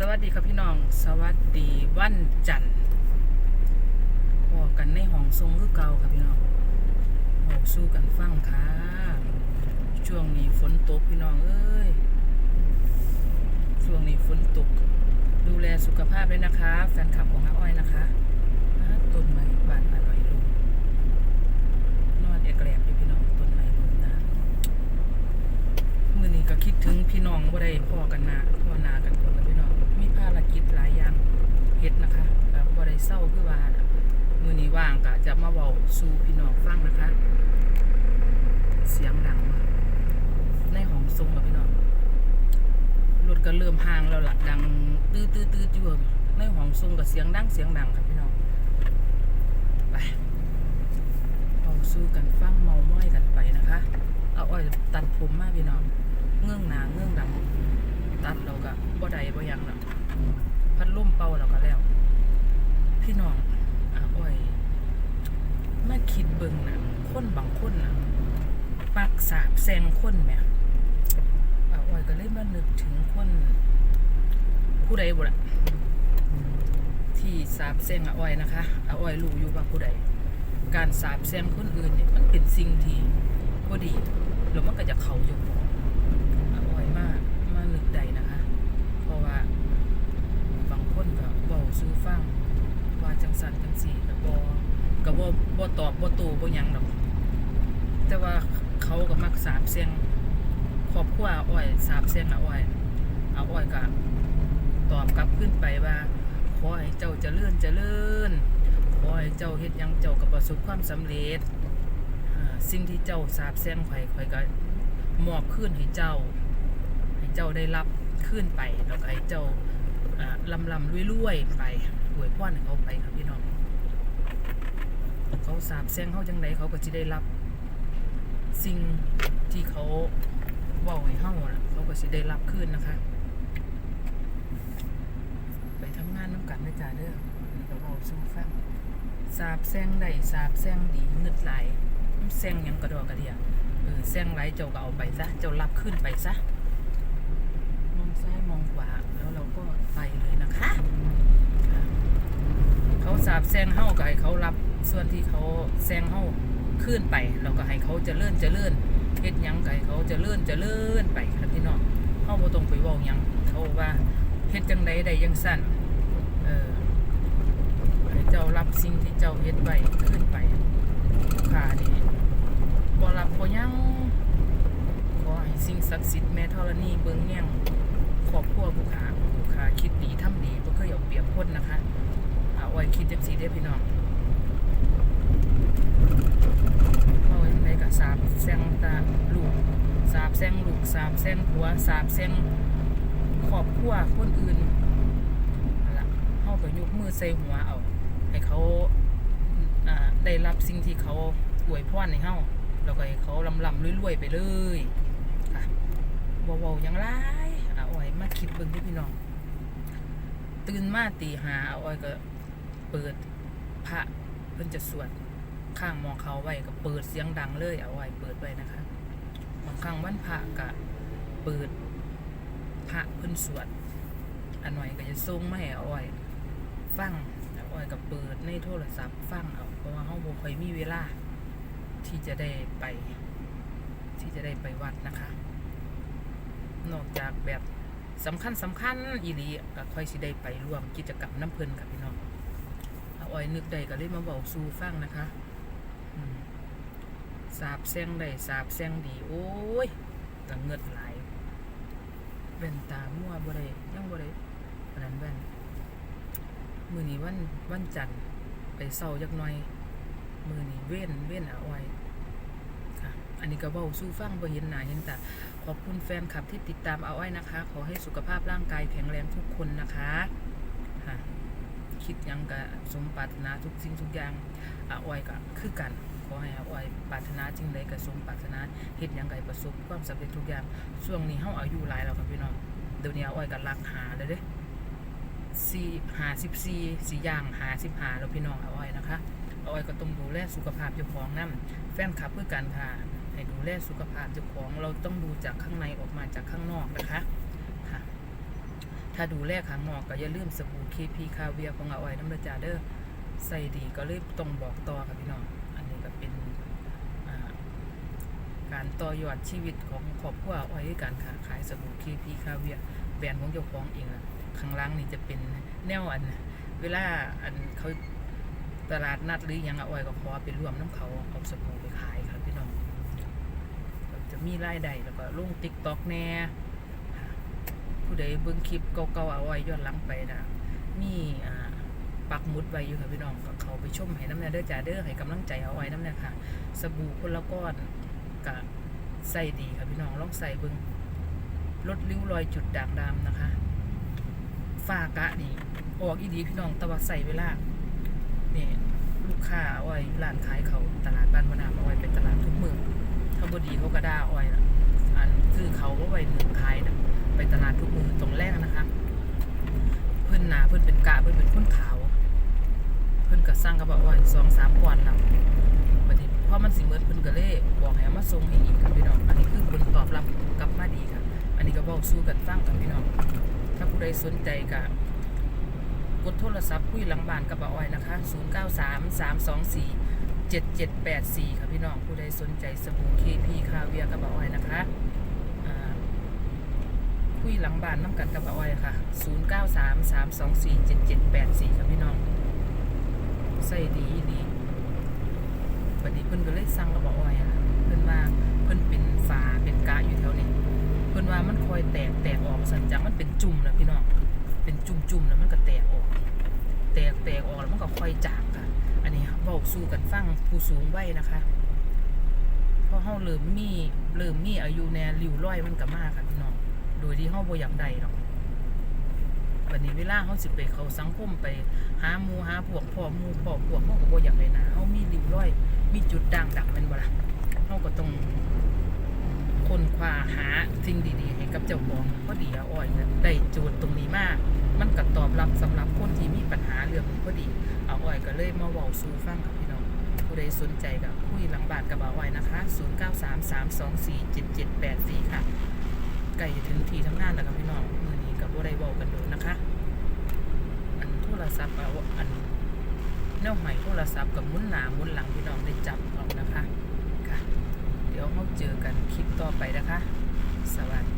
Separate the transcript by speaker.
Speaker 1: สวัสดีครับพี่น้อง สวัสดีวันจันทร์พอกันในห้องทรงคือเก่าครับพี่น้องบอกสู้กันฟังค่ะ ช่วงนี้ฝนตกพี่น้องเอ้ย ช่วงนี้ฝนตก ดูแลสุขภาพด้วยนะคะ แฟนคลับของน้าอ้อยนะคะต้นไม้บานอร่อยลุงนอนเอกแลบอยู่พี่น้องต้นไม้ลุงนะ มื่อนี้ก็คิดถึงพี่น้องบ่ได้พ่อกันนะ ได้เศร้าคือว่ามือนี้ว่างก็จะมาเว้าสู่พี่น้องฟังนะคะ เสียงดังในห้องทรงกับพี่น้องรถก็เริ่มห่างแล้วล่ะดังตื้อตื้อตื้ออยู่ในห้องทรงก็เสียงดังเสียงดังครับพี่น้องไปเอาสู้กันฟังเมาม้อยกันไปนะคะ เอาอ้อยตัดผมมาพี่น้องเงื่องหนาเงื่องดำตัดเราก็บ่ได้บ่ยังหรอกพัดลมเป่าเราก็แล้ว พี่น้องอาอ้อยมาคิดเบิ่งนะคนบางคนนะปักสาบแซงคนแหมอาอ้อยก็เลยมานึกถึงคนผู้ใดบ่ล่ะที่สาบแซงอาอ้อยนะคะอาอ้อยรู้อยู่ว่าผู้ใดการสาบแซงคนอื่นเนี่ยมันเป็นสิ่งที่บ่ดีแล้วมันก็จะเข้าอยู่ของอร่อยมากมานึกใดนะคะ เพราะว่าบางคนก็เว้าสู่ฟังว่าจังสันจังสีก็บ่ก็บ่บ่ตอบบ่โต้บ่ หยังดอก แต่ว่าเขาก็มักสาบแซงครอบครัวอาอ้อยสาบแซงอาอ้อยเอาอ้อยก็ตอบกลับขึ้นไปว่าขอให้เจ้าจะเจริญเจริญขอให้เจ้าเฮ็ดยังเจ้าก็ประสบความสำเร็จสิ่งที่เจ้าสาบแซงข่อยข่อยก็มอบคืนให้เจ้า ให้เจ้าได้รับคืนไปแล้วก็ให้เจ้าอ่าลำลำรวยๆไปอวยพรให้เขาไปครับพี่น้อง เขาสาบแซงเขาจังไดเขาก็สิได้รับ สิ่งที่เขาเว้าให้เฮาน่ะเขาก็สิได้รับคืนนะคะ ไปทำงานน้ำกันนะจ๊ะเด้อนี่ก็เว้าสู่ฟังสาบแซงได้สาบแซงดีเงึดไหลายแซงหยังกระดอกกระเดียเออแซงไหลเจ้าก็เอาไปซะเจ้ารับขึ้นไปซะมองซ้ายมองขวาแล้วเราก็ไปเลยนะคะค่ะเขาสาบแซงเฮาก็ให้เขารับ ส่วนที่เขาแซงเฮาขึ้นไป เราก็ให้เขาจะเลื่อนจะเลื่อนเฮ็ดยังก็ให้เขาจะเลื่อนจะเลื่อนไปครับพี่น้องเฮาบ่ต้องไปว้ายังเขาว่าเฮ็ดจังใดได้จังสั่นเออให้เจ้ารับสิ่งที่เจ้าเฮ็ดไว้ขึ้นไปลูกค้านี่บ่รับบ่ยังขอให้สิ่งศักดิ์สิทธิ์แม่ธรณีเบิ่งแย่งครอบครัวผู้ค้าผู้ค้าคิดดีทำดีบ่เคยเอาเปรียบคนนะคะเอาไว้คิดจังซี่เด้อพี่น้อง เอาไว้ในก็สาบแซงตาลูก สาบแซงลูก สาบแซงผัว สาบแซงครอบครัวคนอื่นนั่นล่ะเขาก็ยกมือใส่หัวเอา ให้เขาอ่าได้รับสิ่งที่เขาอวยพรในเฮาแล้วก็ให้เขาลำลำรวยๆไปเลยค่ะเบาๆย่างไรเอาอ้อยมาคิดเบิ่งเด้วยพี่น้อง ตื่นมาตีหาเอาอ้อยก็เปิดพระเพิ่นจะสวด ข้างมองเขาไว้ก็เปิดเสียงดังเลยเอาไว้เปิดไว้นะคะ บางครั้งวันพระก็เปิดพระเพิ่นสวดอันหน่อยก็จะส่งมาให้อาอ้ฟังเอาอ้ก็เปิดในโทรศัพท์ฟังเอาเพราะว่าเฮาบ่ค่อยมีเวลา ที่จะได้ไป ที่จะได้ไปวัดนะคะ นอกจากแบบสำคัญสำคัญอีหลีก็ค่อยสิได้ไปร่วมกิจกรรมน้ำเพลินกับพี่น้องอาอ้อยนึกได้ก็เลยมาบอกสู่ฟังนะคะ สาบแซงได้สาบแซงดี โอ้ยละเงิดหลายแว่นตามั่วบ่ได้ยังบ่ได้อันนั้นแว่นมือนี้วันวันจันทร์ไปเซาจักหน่อย มือนี้เว้นเว้นอาไว้ค่ะ อันนี้ก็เว้าสู่ฟังบ่เห็นหน้าเห็นตาขอบคุณแฟนคลับที่ติดตามเอาไว้นะคะ ขอให้สุขภาพร่างกายแข็งแรงทุกคนนะคะค่ะ คิดยังก็สมปรารถนาทุกสิ่งทุกอย่างอาอ้อยก็คือกันขอให้อาอ้อยปรารถนาจริงใดก็สมปรารถนาเฮ็ดยังก็ให้ประสบความสำเร็จทุกอย่างช่วงนี้เฮาอายุหลายแล้วครับพี่น้องเดี๋ยวนี้อาอ้อยก็รักหาเลยเด้สี่หาสิบสี่สี่ย่างหาสิบหาแล้วพี่น้องอาอ้อยนะคะอาอ้อยก็ต้องดูแลสุขภาพเจ้าของนํแฟนคลับเพื่อการค่ะให้ดูแลสุขภาพเจ้าของเราต้องดูจากข้างในออกมาจากข้างนอกนะคะ ถ้าดูแลขางหมอกก็อย่าลืมสบู่เคพีคาเวียของอาอ้อยน้ำเด้อจ้าเด้อใส่ดีก็เลยต้องบอกต่อค่ะพี่น้อง อันนี้ก็เป็นการต่อยอดชีวิตของครอบครัวอาอ้อยการค้าขายสบู่เคพีคาเวียแบรนด์ของเจ้าของเองล่ะข้างล่างนี่จะเป็นแนวอัน เวลาอันเขาตลาดนัดหรือยังอาอ้อยก็ขอไปร่วมน้ำเขาเอาสบู่ไปขายครับพี่น้องจะมีรายได้แล้วก็ลงติ๊กต็อกแน่ ผู้ใดเบิ่งคลิปเก่าๆเอาไว้ย้อนหลังไปนะมีอ่าปักมุดไว้อยู่ค่ะพี่น้องก็เขาไปชมให้น้ำแน่เด้อจ้าเด้อให้กำลังใจเอาไว้น้ำแน่ค่ะ สบู่คนละก้อนกะใส่ดีค่ะพี่น้องลองใส่เบิ่งลดริ้วรอยจุดด่างดำนะคะฝ้ากะนี่ออกอีดีพี่น้องต่ว่าใส่เวลาเนี่ยลูกค้าเอาไว้ร้านขายเขาตลาดบ้านมะนาวเอาไว้เป็นตลาดทุกเมือถ้าบดีเขาก็ด่าเอาไว้นะอันคือเขาก็ไว้หนึ่งขายนะ ไปตลาดทุกมือตรงแรกนะคะ เพื่อนนาเพื่อนเป็นกะเพื่อนเป็นคนขาว เพื่อนก็สร้างกระบะไว้สองสามก่อนแล้วบัดนี้พอมันสิเมิดเพื่อนก็เลยบอกให้มาส่งให้อีกครับพี่น้องอันนี้คือเพิ่นตอบรับกลับมาดีค่ะ อันนี้ก็บอกสู้กันฟังกับพี่น้องถ้าผู้ใดสนใจก็กดโทรศัพท์คุยหลังบ้านกับบ่าอ้อยนะคะ 093 324 7784 ค่ะพี่น้องผู้ใดสนใจสบู่ KP คาเวียกับบ่าอ้อยนะคะ คุยหลังบ้านน้ำกันกับอาอ้อยค่ะ 0 9 3 3 2 4 7 7 8 4ค่ะพี่น้องใส่ดีดีวันนี้เพิ่นก็เลยสั่งกับอาอ้อยอะเพิ่นว่าเพิ่นเป็นฝาเป็นกะอยู่แถวนี้เพิ่นว่ามันคอยแตกแตกออกสันจังมันเป็นจุ่มนะพี่น้องเป็นจุ่มจุ่มแล้วมันก็แตกออก แตกแตกออกแล้วมันก็คอยจางค่ะ อันนี้เบาสู้กันฟังผู้สูงวัยนะคะเพราะเฮาเริ่มมีเริ่มมีอายุแน่ริ้วร้อยมันก็มากค่ะพี่น้อง โดยที่เฮาบ่อยากได้หรอกวันนี้เวลาเฮาสิไปเขาสังคมไปหาหมูหาพวกพ่อหมูพ่อพวกเฮาก็บ่อยากได้นะเฮามีริ้วรอย มีจุดด่างดำแม่นบ่ละเฮาก็ต้องคนคว้าหาสิ่งดีๆ ให้กับเจ้าของพอดีอาอ้อยเนี่ยได้โจทย์ตรงนี้มาก มันก็ตอบรับสำหรับคนที่มีปัญหาเรื่องพอดีอาอ้อยก็เลยมาเว้าสู่ฟังกับพี่น้องผู้ใดสนใจก็คุยหลังบานกับอาอ้อยนะคะ 0933247784 ค่ะ ไก่ถึงที่ทำงานแล้วครับพี่น้องมือนี้กับบ่ได้บอกกันโดนนะคะ อันโทรศัพท์เอาอันแนวใหม่โทรศัพท์กับมุนหนามุนหลังพี่น้องได้จับเอานะคะค่ะ เดี๋ยวเราเจอกันคลิปต่อไปนะคะ สวัสดี